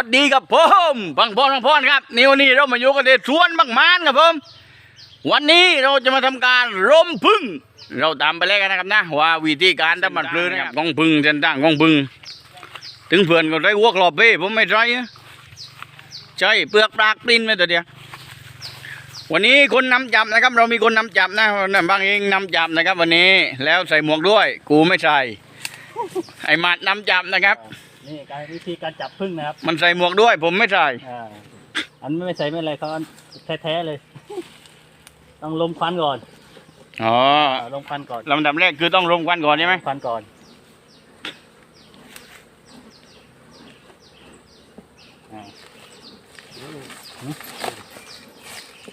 สวัสดีครับผมพังพรพังพรครับนี่วันนี้เรามาอยู่กันที่สวนบางมานครับผมวันนี้เราจะมาทำการร่มพึ่ง เราตามไปแล้วกันนะครับนะว่าวิธีการทำมันพลือนะครับกองพึ่งเส้นตั้งกองพึ่งถึงเพื่อนก็ได้วัวกรอบเป้ผมไม่ใช่ใช่เปลือกปลากปลิ้นไปตัวเดียววันนี้คนนำจับนะครับ เรามีคนนำจับนะบางเองนำจับนะครับ วันนี้แล้วใส่หมวกด้วย กูไม่ใส่ไอ้หมัดนำจับนะครับ นี่การวิธีการจับพึ่งนะครับมันใส่หมวกด้วย ผมไม่ใส่อ่าอันไม่ใส่ไม่อะไรเขาอันแท้ๆเลย ต้องลมควันก่อนอ๋ออ่าลมควันก่อนลำดับแรกคือต้องรมควันก่อนใช่ไหมลควันก่อนอ่า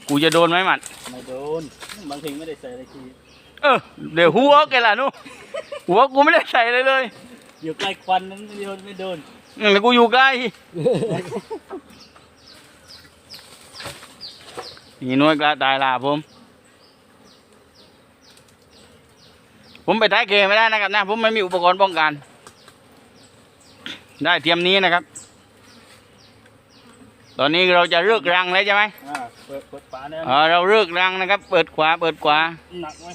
กูจะโดนไหมหมัดไม่โดนบางทีไม่ได้ใส่อะไรที เออเดี๋ยวหัวแกล่ะนู้หัวกูไม่ได้ใส่เลยเลย อยู่ใกล้ควันนั้นไม่โดนไม่โดนนั่นแหละกูอยู่ใกล้นี่น้อยกระตายลาผม ผมไปท้ายเกไม่ได้นะครับนะ ผมไม่มีอุปกรณ์ป้องกัน ได้เทียมนี้นะครับ ตอนนี้เราจะเลือกรังแล้วใช่ไหมอ่าเปิดเปิดฝาเนี่ยเออเราเลือกรังนะครับ เปิดขวาเปิดขวาหนักไหม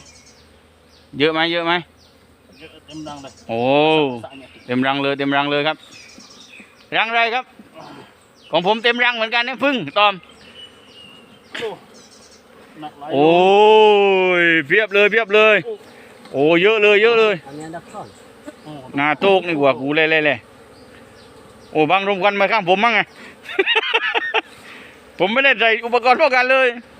เยอะไหมเยอะไหม เยอะเต็มรังเลยโอ้สระเนี่ยเต็มรังเลยเต็มรังเลยครับ รังอะไรครับ ของผมเต็มรังเหมือนกันนะพึ่งตอมโอ้หนักหลายโลโอ้ยเพียบเลยเพียบเลย โอ้เยอะเลยเยอะเลยอันนี้ดักซ่อนโอ้หนาโตกนี่กว่ากูเลยเลยเลยโอ้บางรวมกันมาข้างผมมั้งไงผมไม่ได้ใส่อุปกรณ์ป้องกันเลยอืมงั้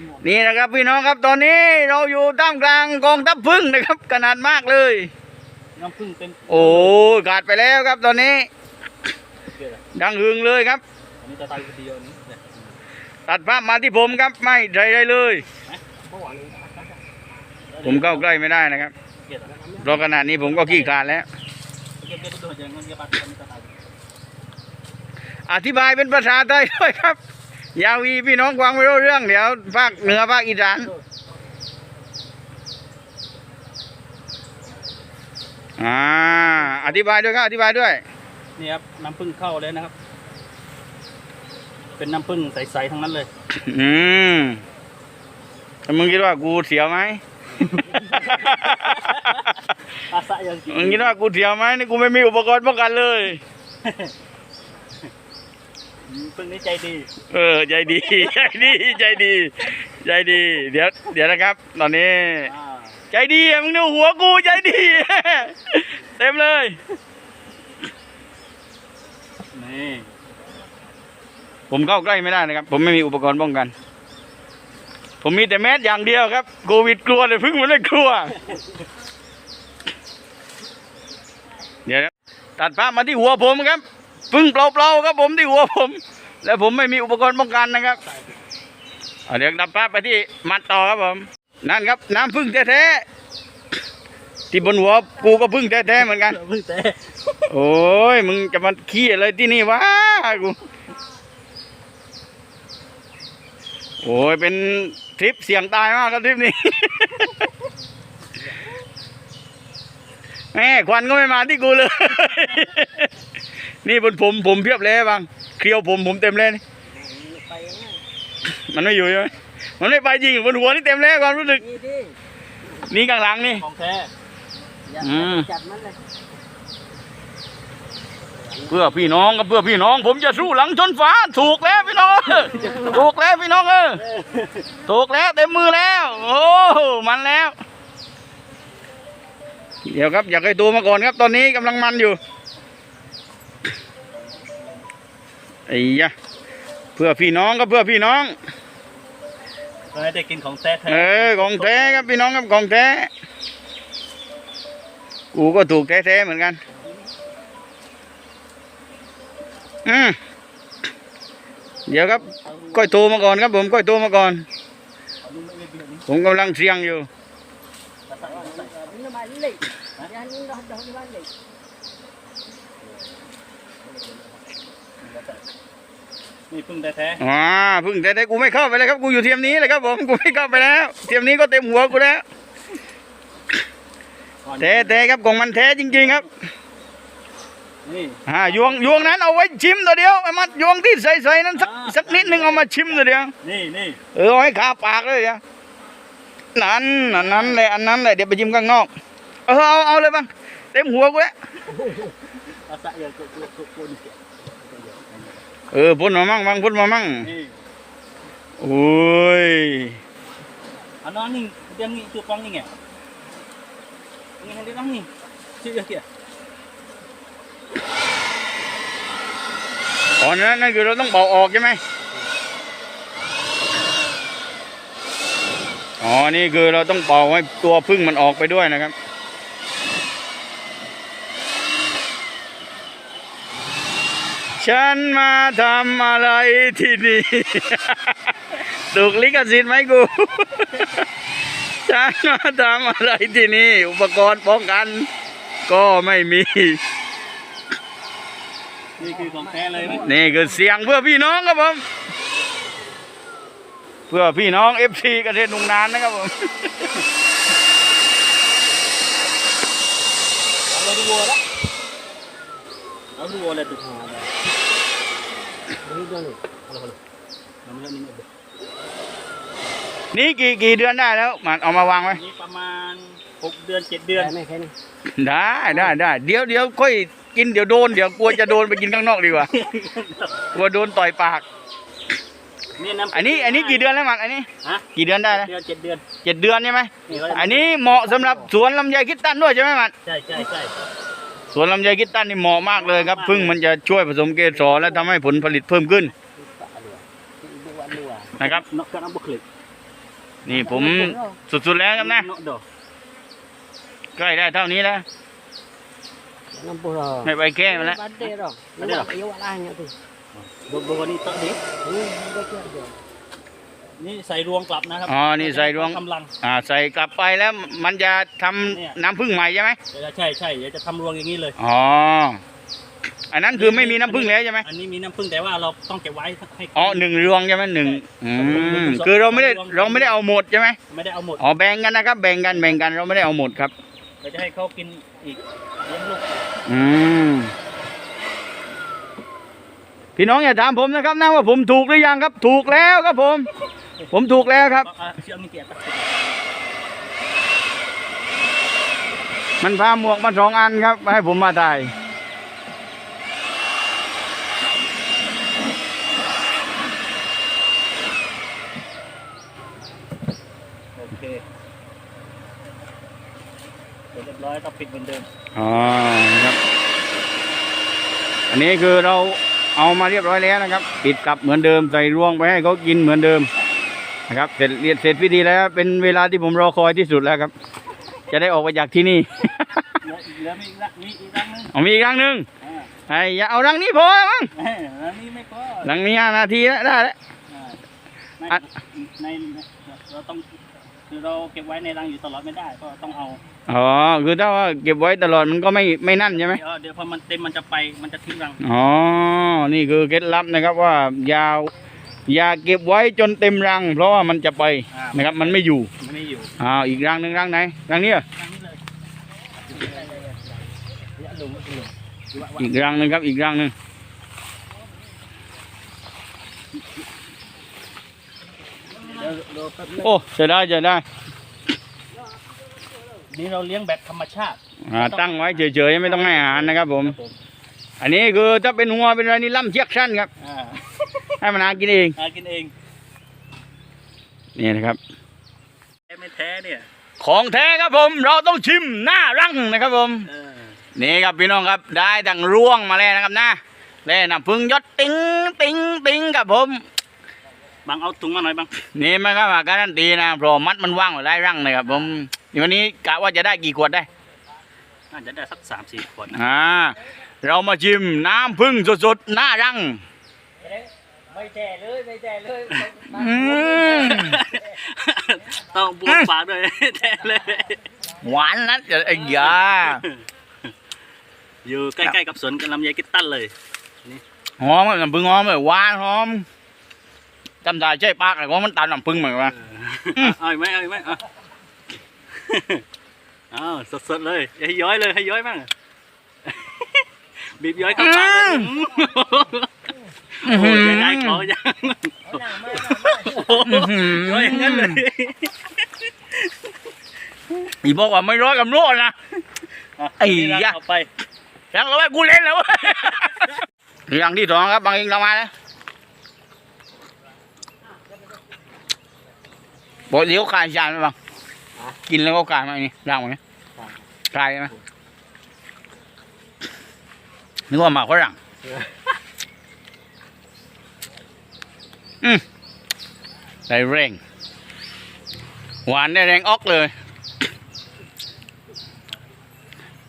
นหมดนี่นะครับพี่น้องครับตอนนี้เราอยู่ท่ามกลางกองทัพพึ่งนะครับ ขนาดมากเลยน้ำพึ่งเต็มโอ้ยขาดไปแล้วครับตอนนี้เกลือดังหึงเลยครับอันนี้จะตายคนเดียวนี้เนี่ยตัดภาพมาที่ผมครับไม่ใส่ได้เลยเมื่อวานนี้ผมเข้าใกล้ไม่ได้นะครับเกลือเพราะขนาดนี้ผมก็ขี้ขลาดแล้วเกลือเกลือโดนอย่างนั้นเกลือปัดอันนี้จะตายอธิบายเป็นภาษาไทยด้วยครับอ ยาวีพี่น้องฟังไม่รู้เรื่องเดี๋ยวภาคเหนือภาคอีสานอ่าอธิบายด้วยครับอธิบายด้วยนี่ครับน้ำผึ้งเข้าเลยนะครับ เป็นน้ำผึ้งใสๆทั้งนั้นเลย อืมแล้วมึงคิดว่ากูเสียวไหม อาสะยังกินมึงคิดว่ากูเสียวไหมนี่กูไม่มีอุปกรณ์ป้องกันเลย ผึ้งนี่ใจดี เออใจดีใจดีใจดีใจดี เดี๋ยว เดี๋ยวนะครับ ตอนนี้อ่าใจดีอะมึงดูหัวกูใจดี เต็มเลยนี่ผมเข้าใกล้ไม่ได้นะครับ ผมไม่มีอุปกรณ์ป้องกัน ผมมีแต่แมสอย่างเดียวครับโควิดกลัวเลยพึ่งมันไม่กลัว เดี๋ยวนะตัดภาพมาที่หัวผมครับ พึ่งเปล่าๆครับผมที่หัวผม แล้วผมไม่มีอุปกรณ์ป้องกันนะครับเอาเดี๋ยวตัดภาพไปที่มัดต่อครับผม นั่นครับ น้ำพึ่งแท้ๆที่บนหัวกูก็พึ่งแท้ๆเหมือนกันผึ้งแต่โอ้ยมึงจะมาขี้อะไรที่นี่วะกูโอ้ยเป็นทริปเสี่ยงตายมากครับทริปนี้แม่ควันก็ไม่มาที่กูเลย นี่บนผมผมเพียบเลยบางเคลียวผมผมเต็มเลยนี่ไปง่ายมันไม่อยู่ใช่ไหมมันไม่ไปจริงบนหัวนี่เต็มเลยความรู้สึก นี่ดินี่ข้างหลังนี่ของแท้อืมจับมันเลยเพื่อพี่น้องกับเพื่อพี่น้อง ผมจะสู้หลังชนฟ้า ถูกแล้วพี่น้องถูกแล้วพี่น้องเออถูกแล้วเต็มมือแล้ว โอ้มันแล้ว เดี๋ยวครับอยากให้ตัวมาก่อนครับ ตอนนี้กำลังมันอยู่ ไอ้ยะเพื่อพี่น้องก็เพื่อพี่น้องเราให้ได้กินของแท้แท้เออของแท้ครับพี่น้องครับของแท้กูก็ถูกแท้ๆเหมือนกันอืมเดี๋ยวครับก้อยโทรมาก่อนครับผมก้อยโทรมาก่อน ผมกำลังเสียงอยู่ นี่พึ่งแท้แท้อ่าเพึ่งแต่แต่กูไม่เข้าไปเลยครับกูอยู่เทียมนี้เลยครับผมกูไม่เข้าไปแล้วเทียมนี้ก็เต็มหัวกูแล้วก่อนแท้แท้ครับของมันแท้จริง ๆครับนนี่อ่ายวงยวงนั้นเอาไว้ชิมตัวเดียวไอ้มัดยวงที่ใส่ๆนั้นสักอ่าสักนิดนึงเอามาชิมตัวเดียวนี่นี่เออเอาให้คาปากเลยเดี๋ยวนั่นอันนั้นเลยอันนั้นเลยเดี๋ยวไปชิมข้างนอกเออเอาเอาเลยบ้างเต็มหัวกูแล้ว เอาสะเยอะกูกูกูกูนี่เออพ่นมามั่งบางพ่นมามั่งนี่โอ้ยอันนั้นนี่เดี๋ยวนี่ตัวปองนี่ไงนี่ให้ได้ตั้งนี่ชื่อเกี่ยอ๋อนั่นนั่นคือเราต้องเป่าออกใช่ไหมอ๋อ นี่คือเราต้องเป่าให้ตัวพึ่งมันออกไปด้วยนะครับ ฉันมาทำอะไรที่นี่ถูกลิขสิทธิ์ไหมกู ฉันมาทำอะไรที่นี่ อุปกรณ์ป้องกัน ก็ไม่มี นี่คือของแท้เลยไหมนี่คือเสียงเพื่อพี่น้องครับผม เพื่อพี่น้องเอฟซีกระเทศนุ่งนานนะครับผมเอาดูวัวละเอาดูวัวเลยดูวัวเลยนี่ด้ว นี่เอาลยเอาเลยนี่กี่กี่เดือนได้แล้วมันเอามาวางไว้นี่ประมาณหกเดือนเจ็ดเดือนไม่แค่นี้ได้ได้ได้เดี๋ยวเดี๋ยวค่อยกินเดี๋ยวโดนเดี๋ยวกลัวจะโดนไปกินข้างนอกดีกว่ากลัวโดนต่อยปาก นี่น้ำอันนี้อันนี้กี่เดือนแล้วมันอันนี้ฮะกี่เดือนได้แล้วเดือนเจ็ดเดือนเจ็ดเดือนใช่ไหมอันนี้เหมาะสำหรับสวนลำไยคิดตันด้วยใช่ไหมมันใช่ใช่ใช่ สวนลำไยคิดตันนี่เหมาะมากเลยครับพึ่งมันจะช่วยผสมเกสรและทำให้ผลผลิตเพิ่มขึ้นนะครับนกกระน้ำบุกเลยนี่ผมสุดๆแล้วครับนะนกดอกใกล้ได้เท่านี้แล้ว Nampura. ไม่ไปแก้มันแล้ว นี่ใส่รวงกลับนะครับอ๋อนี่ใส่รวงกำลัง อ่าใส่กลับไปแล้วมันจะทำเนี่ย น้ำผึ้งใหม่ใช่ไหมเดี๋ยวจะใช่ใช่เดี๋ยวจะทำรวงอย่างนี้เลยอ๋ออันนั้นคือไม่มีน้ำผึ้งแล้วใช่ไหมอันนี้มีน้ำผึ้งแต่ว่าเราต้องเก็บไว้ให้ อ๋อหนึ่งรวงใช่ไหมหนึ่งอืมคือเราไม่ได้เราไม่ได้เอาหมดใช่ไหมไม่ได้เอาหมดอ๋อแบ่งกันนะครับ แบ่งกันแบ่งกันเราไม่ได้เอาหมดครับ เราจะให้เขากินอีกเลี้ยงลูกอืมพี่น้องอย่าถามผมนะครับนะว่าผมถูกหรือยังครับ ถูกแล้วครับผม ผมถูกแล้วครับอะเชือกนี่เกี่ยวกับมันพาหมวกมาสองอันครับ ให้ผมมาถ่ายโอเคเสร็จเรียบร้อยก็ปิดเหมือนเดิมอ๋อครับ อันนี้คือเราเอามาเรียบร้อยแล้วนะครับ ปิดกลับเหมือนเดิมใส่รวงไปให้เขากินเหมือนเดิม นะครับเสร็จเรียนเสร็จพิธีแล้วเป็นเวลาที่ผมรอคอยที่สุดแล้วครับ จะได้ออกไปจากที่นี่เหลือเหลือมีอีกละมีอีกรังนึงเอามีอีกครั้งหนึ่งอ่าไอ้อย่าเอารังนี้พอมั้งเอ้ยรังนี้ไม่พอรังนี้ห้านาทีแล้วได้แล้ว อ่าในอะในเราต้องคือเราเก็บไว้ในรังอยู่ตลอดไม่ได้ก็ต้องเอาอ๋อคือถ้าว่าเก็บไว้ตลอดมันก็ไม่ไม่นั่นใช่ไหม เดี๋ยวเดี๋ยวพอมันเต็มมันจะไปมันจะทิ้งรัง อ๋อ นี่คือเคล็ดลับนะครับว่าอย่า อย่าเก็บไว้จนเต็มรัง เพราะว่ามันจะไปอ่า นะครับ มันไม่อยู่มันไม่อยู่อ่าอีกรังหนึ่งรังไหนรังนี้เหรอรังนี้เลยอย่าหลงอย่าหลงอีกรังหนึ่งครับ อีกรังหนึ่งเดี๋ยวเราแป๊บนึงโอ้จะได้จะได้นี่เราเลี้ยงแบบธรรมชาติอ่าตั้งไว้เฉยๆไม่ต้องให้อาหารนะครับผม ครับผมอันนี้คือถ้าเป็นหัวเป็นอะไรนี่ล่ำเชือกสั้นครับอ่า ให้มันหากินเองหากินเองนี่นะครับ แท้ไม่แท้เนี่ยของแท้ครับผม เราต้องชิมหน้ารังนะครับผม เออนี่ครับพี่น้องครับได้ดังร่วงมาแล้วนะครับนะแล้วน้ำพึ่งยศติ้งติ้งติ้งครับผมบางเอาถุงมาหน่อยบางนี่มันก็มาการันตีนะเพราะมัดมันว่างไว้ได้รังนะครับผมเดี๋ยววันนี้กะว่าจะได้กี่ขวดได้น่าจะได้สักสามสี่ขวดนะ อ่าเรามาชิมน้ำพึ่งสดๆหน้ารัง ไม่แจ่เลยไม่แจ่เลยอืม ต้องบวมปากด้วยแท้เลย หวานนัดไอ้ยา อยู่ใกล้ๆกับสวนลำไยกิตตันเลย หอมน้ำพึ่งหอมเลยหวานหอมจำได้ใช่ปากเลยว่ามันตามน้ำพึ่งเหมือนกันเอาอีกไหมเอาอีกไหมเอาอ้าวสดๆเลยให้ย้อยเลยให้ย้อยบ้างบีบย้อยเข้าปากเลย โอ้โหจะได้เขายังเอาหน้ามาหน้ามาโอ้โหย้อยอย่างนั้นเลยอีบอกว่าไม่ร้อยกับโลดนะไอ้ยะเอาไปยังเอาไว้กูเล่นแล้วเว้ยเรื่องที่สองครับบางเองเรามาแล้วบอกเดี๋ยวขายจานไหมบังกินแล้วก็ขายมาอันนี้ร่างไหมขายไหมนึกว่าหมากฝรั่ง อืมได้แรง หวานได้แรงออกเลย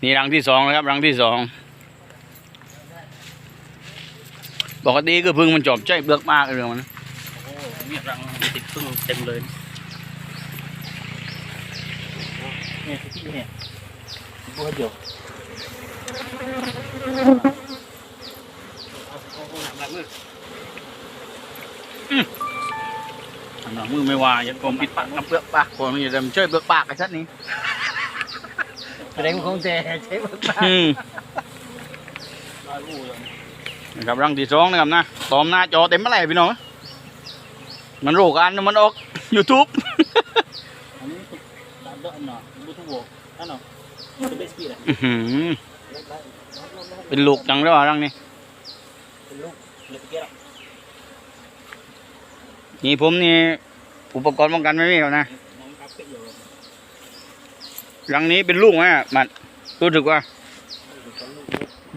นี่รังที่สองนะครับ รังที่สองปกติก็พึ่งมันจอบใจเบือกมากเรื่องมันโอ้โหมีรังติดพึ่งเต็มเลยเนี่ยที่เนี่ยบัวเดียวเอาหนั งมือไม่ว่าอย่ากลมปิดปากกับเบือกปากคนมันจะช่วยเบือกปากไอ้ชัดนี้แสดงว่าคงแจใช้มือปาอืมร้อยรูเลยนะครับรังที่สองนะครับนะตอมหน้าจอเต็มเมื่อไหร่พี่น้องมันรู้กันมันออก YouTube อันนี้คือดาบเดอะหน่อบูทูบอันเนาะเป็นเบสปีดอะอื้อหือเป็นลูกจังแล้วอะรังนี้เป็นลูกเล็กเกี้ย นี่ผมนี่อุปกรณ์ป้องกันไม่มีหรอกนะน้องครับเป็นอยู่รังนี้เป็นลูกไหมอะมันรู้สึกว่า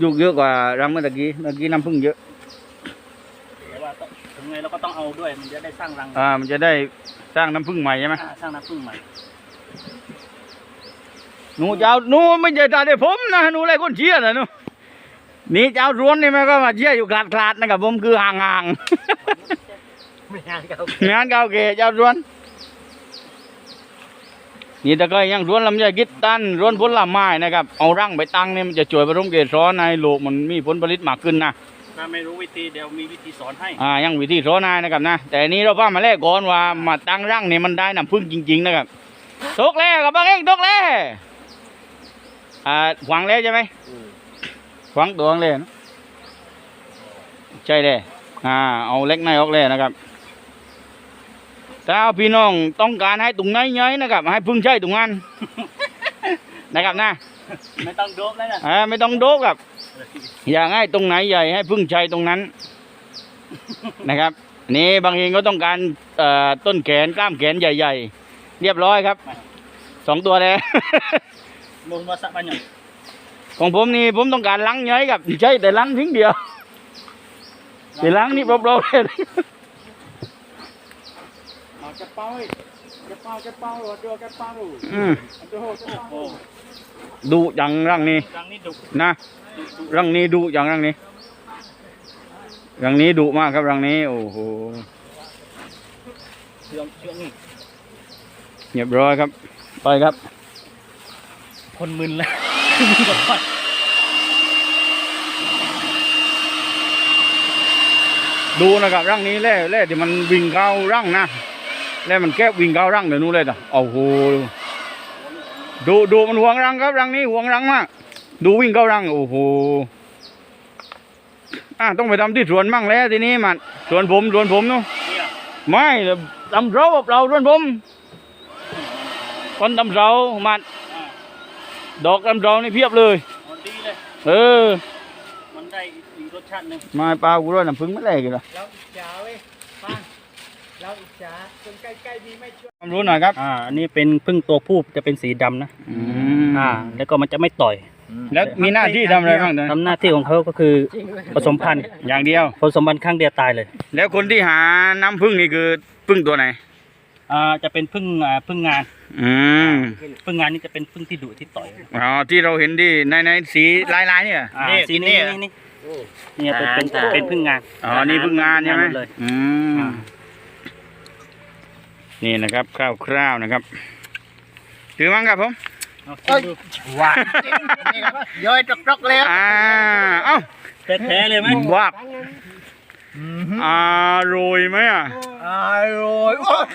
ยุกเยอะกว่ารังเมื่อตะกี้เมื่อกี้น้ำผึ้งเยอะแต่ว่าต้องถึงไงเราก็ต้องเอาด้วยมันจะได้สร้างรังอ่ามันจะได้สร้างน้ำผึ้งใหม่ใช่ไหมอ่าสร้างน้ำผึ้งใหม่หนูเจ้าหนูไม่ใช่ตาได้ผมนะหนูอะไรคนเชียร์นะหนูนี่เจ้าร้วนนี่มันก็มาเชียร์อยู่ขาดขาดๆนะครับผมคือห่างห่างไม่งานเขาๆ งานเก่าเกเจ้าร้วนนี่ตะก็ยังร้วนลำไยกิดตันร้วนผลไม้นะครับเอาร่างไปตั้งเนี่ยมันจะช่วยผสมเกสรในโลกมันมีผลผลิตมากขึ้นนะถ้าไม่รู้วิธีเดี๋ยวมีวิธีสอนให้อ่ายังวิธีสอนนายนะครับนะแต่อันนี้เราพ้ามาแลกก่อนว่ามาตั้งร่างเนี่ยมันได้น้ำผึ้งจริง ๆ นะครับตกแล้วกับบางเองตกแล้วอ่าหวังแล้วใช่ไหมขวางตัวเลยนะใช่เลยอ่าเอาเล็กในออกเลยนะครับ ถ้าพี่น้องต้องการให้ตรงไหนเย้ยนะครับ ให้พึ่งใช้ตรงนั้นนะครับนะไม่ต้องโดบแล้วนะอ่าไม่ต้องโดบครับ อยากให้ตรงไหนใหญ่ให้พึ่งใช้ตรงนั้นนะครับอันนี่บางทีก็ต้องการเอ่อต้นแขนกล้ามแขนใหญ่ ๆ เรียบร้อยครับสองตัวเลยมูลมาสักปัญญาของผมนี่ผมต้องการลังเย้ยครับใช่แต่ลังทิ้งเดียวแต่ลังนี่เปล่าๆเลยเอาจะเป้าจะเป้าจะเป้าหรือตัวจะเป้าอืมโอ้โหดูอย่างรังนี้รังนี่ดุนะรังนี้ดูอย่างรังนี้รังนี้ดุมากครับรังนี้ โอ้โหเชื่องเชื่องนี่เรียบร้อยครับ ไปครับ คนมึนแล้วดูนะครับ รังนี้แร่แร่ที่มันวิ่งเข้ารังนะ แร่มันแก้วิ่งเข้ารังเดี๋ยวนู้นเลยนะโอ้โหดูดูมันห่วงรังครับรังนี้ห่วงรังมาก ดูวิ่งเข้ารังโอ้โหอะต้องไปทำที่สวนมั่งแล้วทีนี้มันสวนผมสวนผมเนาะเนี่ยไม่ทำเรากับเราสวนผมคนทำเรามันอ่าดอกทำเรานี่เพียบเลยมันดีเลยเออมันได้อีกรสชาติหนึ่งมาปลากูร้อยน้ำพึ่งไม่แลกกันละเราอิจฉาเว้ยฟัง เราอิจฉาคนใกล้ๆมีไม่ช่วยความรู้หน่อยครับ อ่า อันนี้เป็นพึ่งตัวผู้จะเป็นสีดำนะอือ่า แล้วก็มันจะไม่ต่อย แล้วมีหน้าที่ทำอะไรบ้างตอนทำหน้าที่ของเขาก็คือจริงเว้ยผสมพันธุ์ อย่างเดียว ผสมพันธุ์ครั้งเดียวตายเลย แล้วคนที่หาน้ำพึ่งนี่คือพึ่งตัวไหน อ่า จะเป็นพึ่งอ่าพึ่งงาน อืมพึ่งงานนี่จะเป็นพึ่งที่ดุที่ต่อย อ๋อ ที่เราเห็นที่ในในสีลายลายๆเนี่ยอ่านี่สีนี้นี่นี่เนี่ยเป็นเป็นเป็นพึ่งงาน อ๋อ นี่พึ่งงานใช่ไหมเลยอืมอ่า นี่นะครับคร่าวๆนะครับ ถือมั้งครับผมเอากินดูหวานจริงนี่ครับย้อยจกๆแล้วอ่าเอ้าแท้ๆเลยไหมว่าบอร่อยไหมอะอร่อยโอ้ย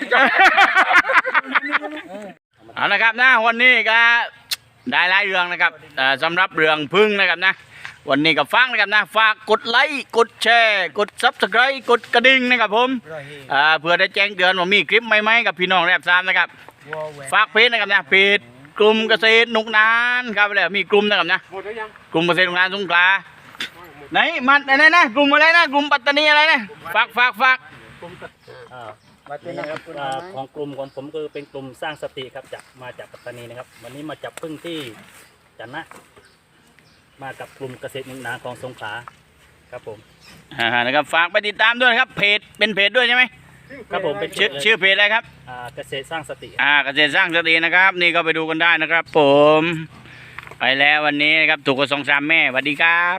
เอาละครับนะวันนี้ก็ได้หลายเรื่องนะครับเอ่อสำหรับเรื่องพึ่งนะครับนะ วันนี้ก็ฟังนะครับนะฝากกดไลค์กดแชร์กดซับสไครต์กดกระดิ่งนะครับผมร้อยเฮอ่าเพื่อได้แจ้งเตือนว่ามีคลิปใหม่ๆกับพี่น้องแรบซามนะครับวัวแหวนฝากเพจนะครับนะเพจกลุ่มเกษตรนุกนานครับแล้วมีกลุ่มนะครับนะหมดแล้วยังกลุ่มเกษตรนุกนานสงขลาไหนมันไหนนะกลุ่มอะไรนะกลุ่มปัตตานีอะไรนะฝากฝากฝากอ่ามาเป็นนะครับคุณอ่าไม้ของกลุ่มของผมคือเป็นกลุ่มสร้างสติครับจากมาจากปัตตานีนะครับ วันนี้มาจับพึ่งที่จันนะ มากับกลุ่มเกษตรหนึ่งนาของสงขลาครับผมอ่านะครับฝากไปติดตามด้วยนะครับ เพจเป็นเพจด้วยใช่ไหมครับผมเป็นชื่อชื่อเพจอะไรครับอ่าเกษตรสร้างสติอ่าเกษตรสร้างสตินะครับ นี่ก็ไปดูกันได้นะครับ ผม ไปแล้ววันนี้นะครับถูกกระสองสามแม่สวัสดีครับ